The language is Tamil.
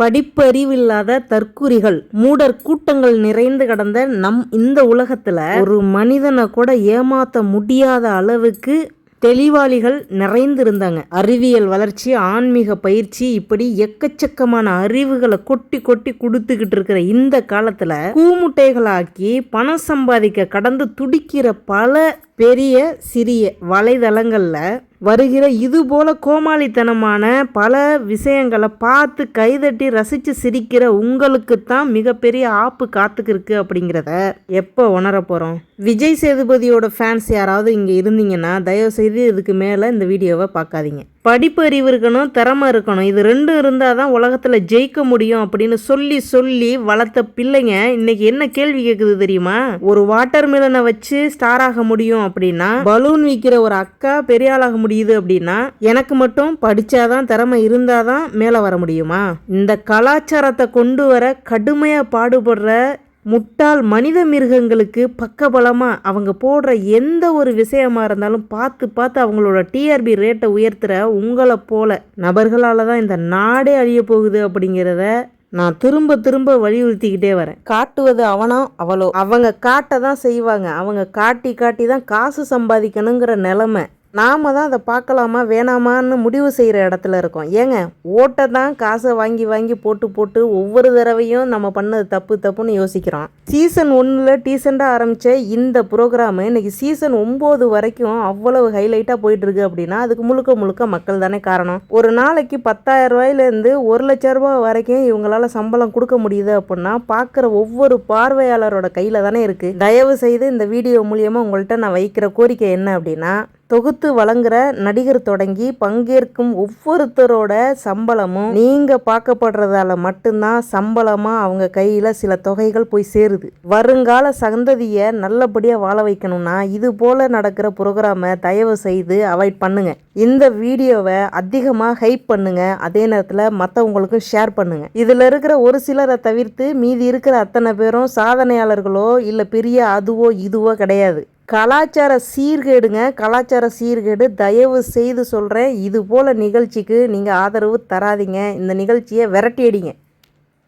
படிப்பறிவில்லாத தற்குறிகள் மூடர் கூட்டங்கள் நிறைந்து கடந்த நம் இந்த உலகத்துல ஒரு மனிதனை கூட ஏமாத்த முடியாத அளவுக்கு தெளிவாளிகள் நிறைந்திருந்தாங்க. அறிவியல் வளர்ச்சி ஆன்மீக பயிற்சி இப்படி எக்கச்சக்கமான அறிவுகளை கொட்டி கொட்டி கொடுத்துக்கிட்டு இருக்கிற இந்த காலத்துல கூமுட்டைகளாக்கி பணம் சம்பாதிக்க கடந்து துடிக்கிற பல பெரிய சிறிய வலைதளங்களில் வருகிற இது போல கோமாளித்தனமான பல விஷயங்களை பார்த்து கைதட்டி ரசித்து சிரிக்கிற உங்களுக்கு தான் மிகப்பெரிய ஆப்பு காத்துக்கு இருக்கு அப்படிங்கிறத எப்போ உணர போகிறோம் விஜய் சேதுபதியோட ஃபேன்ஸ் யாராவது இங்கே இருந்தீங்கன்னா தயவு செய்து இதுக்கு மேலே இந்த வீடியோவை பார்க்காதீங்க. படிப்பு அறிவு இருக்கணும் திறமை இருக்கணும். இது ரெண்டும் இருந்தால் தான் உலகத்தில் ஜெயிக்க முடியும் அப்படின்னு சொல்லி சொல்லி வளர்த்த பிள்ளைங்க இன்னைக்கு என்ன கேள்வி கேட்குது தெரியுமா? ஒரு வாட்டர் மிலனை வச்சு ஸ்டார் ஆக முடியும் அப்படின்னா பலூன் விற்கிற ஒரு அக்கா பெரிய ஆளாக முடியுது அப்படின்னா எனக்கு மட்டும் படிச்சாதான் திறமை இருந்தாதான் மேலே வர முடியுமா? இந்த கலாச்சாரத்தை கொண்டு வர கடுமையாக பாடுபடுற முட்டாள் மனித மிருகங்களுக்கு பக்கபலமாக அவங்க போடுற எந்த ஒரு விஷயமா இருந்தாலும் பார்த்து பார்த்து அவங்களோட டிஆர்பி ரேட்டை உயர்த்துற உங்களை போல நபர்களால் தான் இந்த நாடே அழிய போகுது அப்படிங்கிறத நான் திரும்ப திரும்ப வலியுறுத்திக்கிட்டே வரேன். காட்டுவது அவனோ அவளோ? அவங்க காட்ட தான் செய்வாங்க. அவங்க காட்டி காட்டி தான் காசு சம்பாதிக்கணுங்கிற நிலமை. நாம் தான் அதை பார்க்கலாமா வேணாமான்னு முடிவு செய்கிற இடத்துல இருக்கோம். ஏங்க ஓட்டை தான் காசை வாங்கி வாங்கி போட்டு போட்டு ஒவ்வொரு தடவையும் நம்ம பண்ணது தப்பு தப்புன்னு யோசிக்கிறோம். சீசன் ஒன்றில் டீசெண்டாக ஆரம்பித்த இந்த ப்ரோக்ராமு இன்றைக்கி சீசன் ஒம்பது வரைக்கும் அவ்வளவு ஹைலைட்டாக போயிட்டுருக்கு அப்படின்னா அதுக்கு முழுக்க முழுக்க மக்கள் தானே காரணம். ஒரு நாளைக்கு பத்தாயிரம் ரூபாயிலேருந்து ஒரு லட்ச ரூபாய் வரைக்கும் இவங்களால் சம்பளம் கொடுக்க முடியுது அப்படின்னா பார்க்குற ஒவ்வொரு பார்வையாளரோட கையில் தானே இருக்குது தயவு செய்து இந்த வீடியோ மூலியமாக உங்கள்கிட்ட நான் வைக்கிற கோரிக்கை என்ன அப்படின்னா தொகுத்து வழங்குற நடிகர் தொடங்கி பங்கேற்கும் ஒவ்வொருத்தரோட சம்பளமும் நீங்க பார்க்கப்படுறதால மட்டும்தான் சம்பளமா அவங்க கையில சில தொகைகள் போய் சேருது. வருங்கால சந்ததியை நல்லபடியா வாழ வைக்கணும்னா இது போல நடக்கிற ப்ரோக்ராமை தயவு செய்து அவாய்ட் பண்ணுங்க. இந்த வீடியோவை அதிகமாக ஹைப் பண்ணுங்க. அதே நேரத்தில் மற்றவங்களுக்கும் ஷேர் பண்ணுங்க. இதில் இருக்கிற ஒரு சிலரை தவிர்த்து மீதி இருக்கிற அத்தனை பேரும் சாதனையாளர்களோ இல்லை பெரிய அதுவோ இதுவோ கிடையாது. கலாச்சார சீர்கேடுங்க கலாச்சார சீர்கேடு தயவு செய்து சொல்கிறேன் இது போல் நிகழ்ச்சிக்கு நீங்கள் ஆதரவு தராதீங்க. இந்த நிகழ்ச்சியை விரட்டி அடிங்க